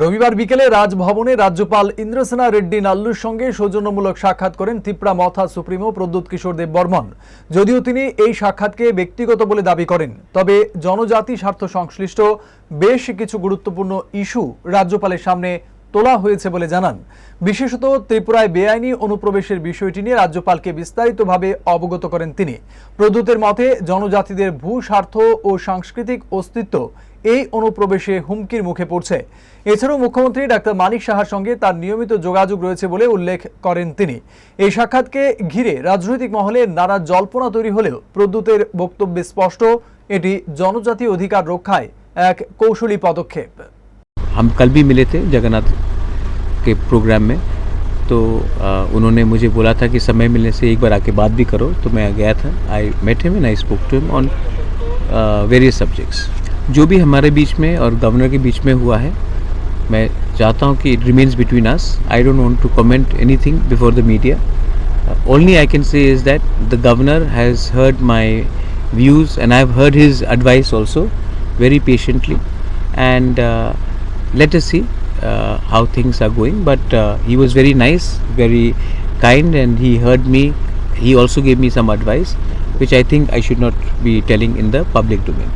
রবিবার বিকেলে রাজভবনে রাজ্যপাল ইন্দ্রসেনা রেড্ডি নাল্লুর সঙ্গে সৌজন্যমূলক সাক্ষাৎ করেন ত্রিপুরা মথা সুপ্রিমো প্রদ্যুৎ কিশোর দেব বর্মন। যদিও তিনি এই সাক্ষাৎকে ব্যক্তিগত বলে দাবি করেন, তবে জনজাতি স্বার্থ সংশ্লিষ্ট বেশ কিছু গুরুত্বপূর্ণ ইস্যু রাজ্যপালের সামনে তোলা হয়েছে বলে জানান। বিশেষত ত্রিপুরায় বেআইনি অনুপ্রবেশের বিষয়টি নিয়ে রাজ্যপালকে বিস্তারিতভাবে অবগত করেন তিনি। প্রদূতের মতে, জনজাতিদের ভূ স্বার্থ ও সাংস্কৃতিক অস্তিত্ব এই অনুপ্রবেশে হুমকির মুখে পড়ছে। এছাড়াও মুখ্যমন্ত্রী ডাক্তার মানিক সাহার সঙ্গে তার নিয়মিত যোগাযোগ রয়েছে বলে উল্লেখ করেন তিনি। এই সাক্ষাৎকে ঘিরে রাজনৈতিক মহলে নানা জল্পনা তৈরি হলেও প্রদ্যুতের বক্তব্যে স্পষ্ট, এটি জনজাতি অধিকার রক্ষায় এক কৌশলী পদক্ষেপ। हम कल भी मिले थे जगन्नाथ के प्रोग्राम में। तो अ, उन्होंने मुझे बोला था कि समय मिलने से एक बार आके बात भी करो। तो मैं गया था। I met him and I spoke to him on various subjects जो भी हमारे बीच में और गवर्नर के बीच में हुआ है मैं चाहता हूँ कि it remains between us I don't want to comment anything before the media I can say is that the governor has heard my views and I have heard his advice also very patiently and uh, let us see uh, how things are going. But uh, he was very nice very kind and he heard me. He also gave me some advice which I think I should not be telling in the public domain